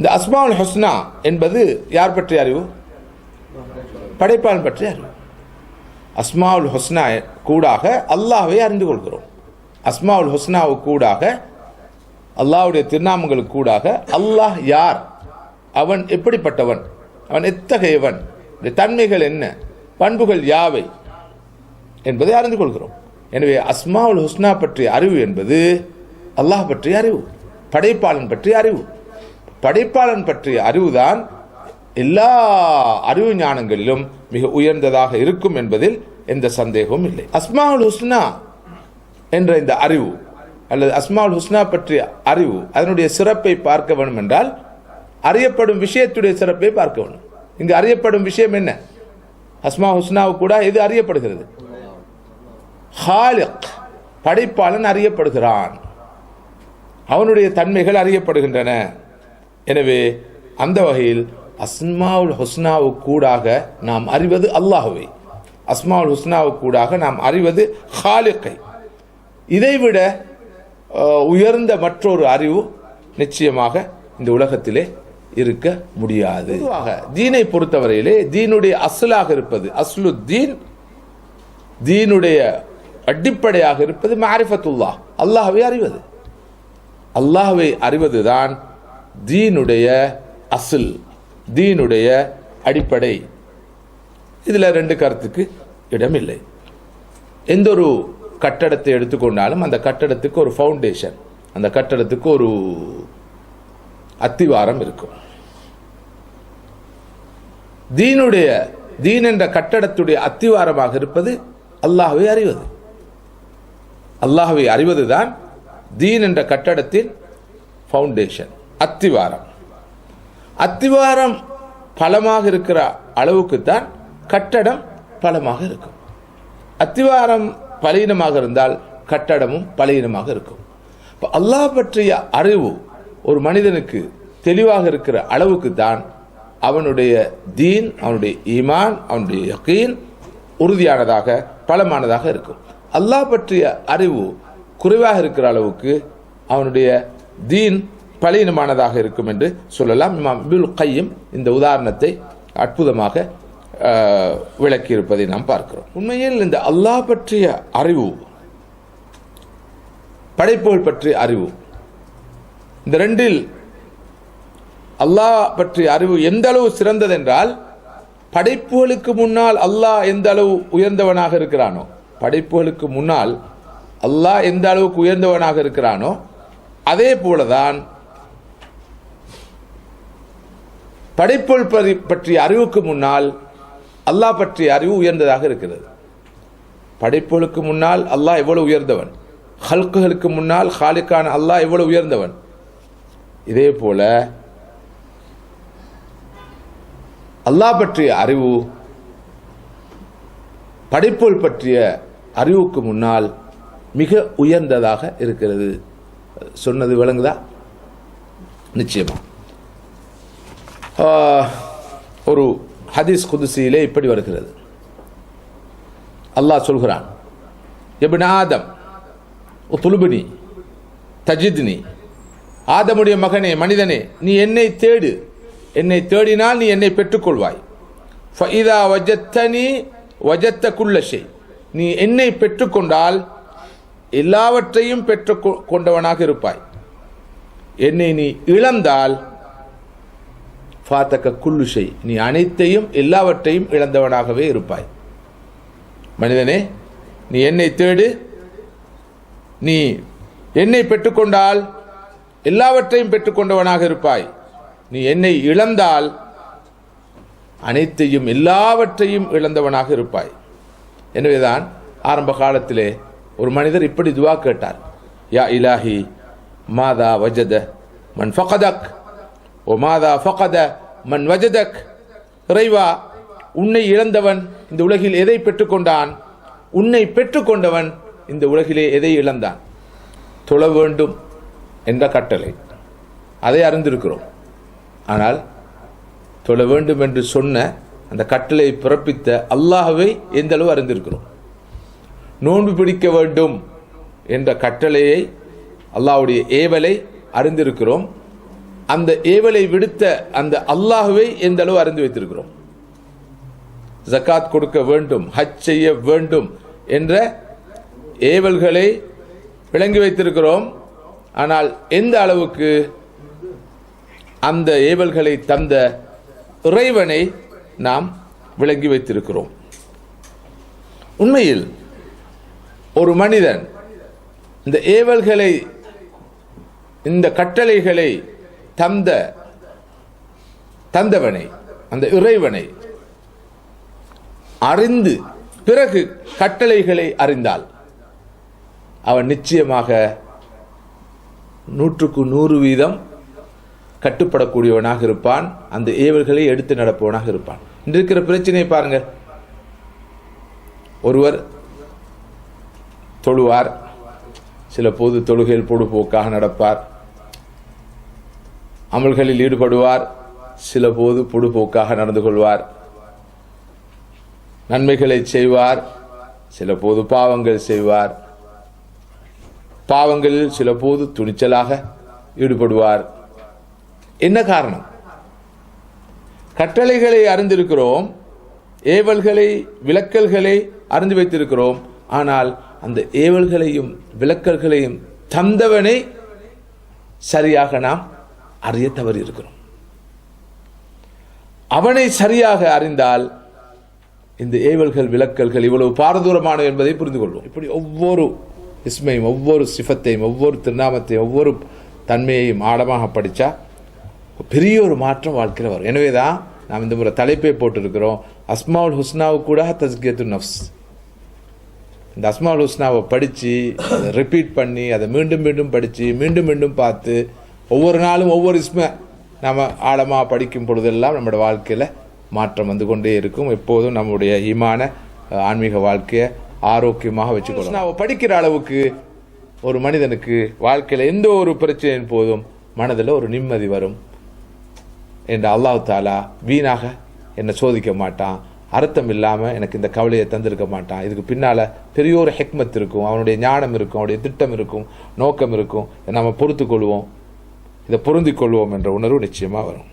இந்த அஸ்மாவுல் ஹுஸ்னா என்பது யார் பற்றிய அறிவு? படைப்பாளன் பற்றிய அறிவு. அஸ்மாவுல் ஹுஸ்னா கூடாக அல்லாஹை அறிந்து கொள்கிறோம். அஸ்மாவுல் ஹுஸ்னாவு கூடாக அல்லாஹ்வுடைய திருநாமங்களுக்கு கூடாக அல்லாஹ் யார்? அவன் எப்படிப்பட்டவன்? அவன் எத்தகையவன்? இந்த தன்மைகள் என்ன? பண்புகள் யாவை? என்பதை அறிந்து கொள்கிறோம். எனவே அஸ்மாவுல் ஹுஸ்னா பற்றிய அறிவு என்பது அல்லாஹ் பற்றிய அறிவு படைப்பாளன் பற்றிய அறிவு. படைப்பாளன் பற்றிய அறிவுதான் எல்லா அறிவு ஞானங்களிலும் மிக உயர்ந்ததாக இருக்கும் என்பதில் எந்த சந்தேகமும் இல்லை. அஸ்மாவுல் ஹுஸ்னா என்ற இந்த அறிவு அல்லது அஸ்மாவுல் ஹுஸ்னா பற்றிய அறிவு அதனுடைய சிறப்பை பார்க்க வேண்டும் என்றால் அறியப்படும் விஷயத்துடைய சிறப்பை பார்க்க வேண்டும். இங்கு அறியப்படும் விஷயம் என்ன? அஸ்மா ஹுஸ்னாவு கூட எது அறியப்படுகிறது. ஹாலிக் படைப்பாளன் அறியப்படுகிறான். அவனுடைய தன்மைகள் அறியப்படுகின்றன. எனவே அந்த வகையில் அஸ்மாவுல் ஹுஸ்னாவு கூடாக நாம் அறிவது அல்லாஹுவை. அஸ்மாவுல் ஹுஸ்னாவு கூடாக நாம் அறிவது ஹாலிக்கை. இதைவிட உயர்ந்த மற்றொரு அறிவு நிச்சயமாக இந்த உலகத்திலே இருக்க முடியாது. தீனை பொறுத்தவரையிலே தீனுடைய அசலாக இருப்பது அஸ்லு தீன் தீனுடைய அடிப்படையாக இருப்பது மாரிஃபத்துல்லா அல்லாஹவை அறிவது. அல்லாஹவை அறிவதுதான் தீனுடைய அசில் தீனுடைய அடிப்படை. இதில் ரெண்டு கருத்துக்கு இடமில்லை. எந்த ஒரு கட்டடத்தை எடுத்துக்கொண்டாலும் அந்த கட்டடத்துக்கு ஒரு ஃபவுண்டேஷன் அந்த கட்டடத்துக்கு ஒரு அத்திவாரம் இருக்கும். தீனுடைய தீன் என்ற கட்டடத்துடைய அத்திவாரமாக இருப்பது அல்லாஹ்வை அறிவது. அல்லாஹ்வை அறிவதுதான் தீன் என்ற கட்டடத்தின் ஃபவுண்டேஷன் அத்திவாரம். அத்திவாரம் பலமாக இருக்கிற அளவுக்குத்தான் கட்டடம் பலமாக இருக்கும். அத்திவாரம் பலீனமாக இருந்தால் கட்டடமும் பலீனமாக இருக்கும். இப்போ அல்லாஹ் பற்றிய அறிவு ஒரு மனிதனுக்கு தெளிவாக இருக்கிற அளவுக்கு தான் அவனுடைய தீன் அவனுடைய ஈமான் அவனுடைய யக்கீன் உறுதியானதாக பலமானதாக இருக்கும். அல்லாஹ் பற்றிய அறிவு குறைவாக இருக்கிற அளவுக்கு அவனுடைய தீன் பலீனமானதாக இருக்கும் என்று சொல்லலாம். இமாம் இபுல் கையும் இந்த உதாரணத்தை அற்புதமாக விளக்கியிருப்பதை நாம் பார்க்கிறோம். உண்மையில் இந்த அல்லாஹ் பற்றிய அறிவு படைப்புகள் பற்றிய அறிவு இந்த ரெண்டில் அல்லாஹ் பற்றிய அறிவு எந்த அளவு சிறந்ததென்றால் படைப்புகளுக்கு முன்னால் அல்லாஹ் எந்த அளவு உயர்ந்தவனாக இருக்கிறானோ படைப்புகளுக்கு முன்னால் அல்லாஹ் எந்த அளவுக்கு உயர்ந்தவனாக இருக்கிறானோ அதே போலதான் படைப்புகள் பற்றிய அறிவுக்கு முன்னால் அல்லாஹ் பற்றிய அறிவு உயர்ந்ததாக இருக்கிறது. படைப்புகளுக்கு முன்னால் அல்லாஹ் எவ்வளவு உயர்ந்தவன்? ஹல்குகளுக்கு முன்னால் ஹாலிக்கான அல்லாஹ் எவ்வளவு உயர்ந்தவன்? இதே போல அல்லாஹ் பற்றிய அறிவு படைப்புகள் பற்றிய அறிவுக்கு முன்னால் மிக உயர்ந்ததாக இருக்கிறது. சொன்னது விளங்குதா? நிச்சயமா. ஒரு ஹதீஸ் குதிசியிலே இப்படி வருகிறது. அல்லாஹ் சொல்கிறான் எபின் ஆதம் துலுபினி தஜித்னி ஆதமுடைய மகனே மனிதனே நீ என்னை தேடு. என்னை தேடினால் நீ என்னை பெற்றுக்கொள்வாய். ஃபைதா வஜத்தனி வஜத்த குள்ளஷை நீ என்னை பெற்றுக்கொண்டால் எல்லாவற்றையும் பெற்று கொண்டவனாக இருப்பாய். என்னை நீ இழந்தால் ஃபாத்தக்க குல்லுஷை நீ அனைத்தையும் எல்லாவற்றையும் இழந்தவனாகவே இருப்பாய். மனிதனே நீ என்னை தேடு. நீ என்னை பெற்றுக்கொண்டால் எல்லாவற்றையும் பெற்றுக்கொண்டவனாக இருப்பாய். நீ என்னை இழந்தால் அனைத்தையும் எல்லாவற்றையும் இழந்தவனாக இருப்பாய். எனவேதான் ஆரம்ப காலத்திலே ஒரு மனிதர் இப்படி துவா கேட்டார். யா இலாஹி மாதா வஜத மன் ஃபகதக். ஒமாதா ஃபகத மன் வஜதக். இறைவா உன்னை இழந்தவன் இந்த உலகில் எதை பெற்றுக்கொண்டான்? உன்னை பெற்றுக்கொண்டவன் இந்த உலகிலே எதை இழந்தான்? தொழ வேண்டும் என்ற கட்டளை. அதை அறிந்திருக்கிறோம். ஆனால் தொழ வேண்டும் என்று சொன்ன அந்த கட்டளை பிறப்பித்த அல்லாஹவை எந்த அளவு அறிந்திருக்கிறோம்? நோன்பு பிடிக்க வேண்டும் என்ற கட்டளையை அல்லாஹ்வுடைய ஏவலை அறிந்திருக்கிறோம். அந்த ஏவலை விடுத்த அந்த அல்லாஹுவை எந்த அளவு அறிந்து வைத்திருக்கிறோம்? ஜக்காத் கொடுக்க வேண்டும் ஹஜ் செய்ய வேண்டும் என்ற ஏவல்களை விளங்கி வைத்திருக்கிறோம். ஆனால் எந்த அளவுக்கு அந்த ஏவல்களை தந்த இறைவனை நாம் விளங்கி வைத்திருக்கிறோம்? உண்மையில் ஒரு மனிதன் இந்த ஏவல்களை இந்த கட்டளைகளை தந்த தந்தவனை அந்த இறைவனை அறிந்து பிறகு கட்டளைகளை அறிந்தால் அவன் நிச்சயமாக நூற்றுக்கு நூறு வீதம் கட்டுப்படக்கூடியவனாக இருப்பான். அந்த ஏவல்களை எடுத்து நடப்பவனாக இருப்பான். இன்று இருக்கிற பிரச்சனையை பாருங்கள். ஒருவர் தொழுவார். சில போது தொழுகையில் பொடுபோக்காக நடப்பார். அமல்களில் ஈடுபடுவார். சில போது பொடுபோக்காக நடந்து கொள்வார். நன்மைகளை செய்வார். சில போது பாவங்கள் செய்வார். பாவங்களில் சில போது துணிச்சலாக ஈடுபடுவார். என்ன காரணம்? கட்டளைகளை அறிந்திருக்கிறோம். ஏவல்களை விளக்கல்களை அறிந்து வைத்திருக்கிறோம். ஆனால் அந்த ஏவல்களையும் விளக்கல்களையும் தந்தவனை சரியாக நாம் அறிய தவறி இருக்கிறோம். அவனை சரியாக அறிந்தால் இந்த ஏவல்கள் விளக்கல்கள் இவ்வளவு பாரதூரமானவை என்பதை புரிந்து கொள்வோம் இப்படி ஒவ்வொரு இஸ்மையும் ஒவ்வொரு சிஃபத்தையும் ஒவ்வொரு திருநாமத்தையும் ஒவ்வொரு தன்மையையும் ஆழமாக படித்தா பெரிய ஒரு மாற்றம் வாழ்க்கையில் வரும். எனவே தான் நாம் இந்த முறை தலைப்பை போட்டிருக்கிறோம். அஸ்மாவுல் ஹுஸ்னாவு கூட தஸ்கியத்து நஃப்ஸ். இந்த அஸ்மாவுல் ஹுஸ்னாவை படித்து அதை ரிப்பீட் பண்ணி அதை மீண்டும் மீண்டும் படித்து மீண்டும் மீண்டும் பார்த்து ஒவ்வொரு நாளும் ஒவ்வொரு இஸ்ம. நம்ம ஆழமாக படிக்கும் பொழுதெல்லாம் நம்மளோட வாழ்க்கையில் மாற்றம் வந்து கொண்டே இருக்கும். எப்போதும் நம்முடைய ஈமான ஆன்மீக வாழ்க்கையை ஆரோக்கியமாக வச்சுக்கணும் நான் படிக்கிற அளவுக்கு ஒரு மனிதனுக்கு வாழ்க்கையில் எந்த ஒரு பிரச்சனையின் போதும் மனதில் ஒரு நிம்மதி வரும் என்று அல்லாஹு தாலா வீணாக என்னை சோதிக்க மாட்டான். அர்த்தம் இல்லாமல் எனக்கு இந்த கவலையை தந்திருக்க மாட்டான். இதுக்கு பின்னால் பெரிய ஒரு ஹெக்மத் இருக்கும். அவனுடைய ஞானம் இருக்கும் அவனுடைய திட்டம் இருக்கும் நோக்கம் இருக்கும். நம்ம பொறுத்துக்கொள்வோம். இதை பொருந்திக் கொள்வோம் என்ற உணர்வு நிச்சயமாக வரும்.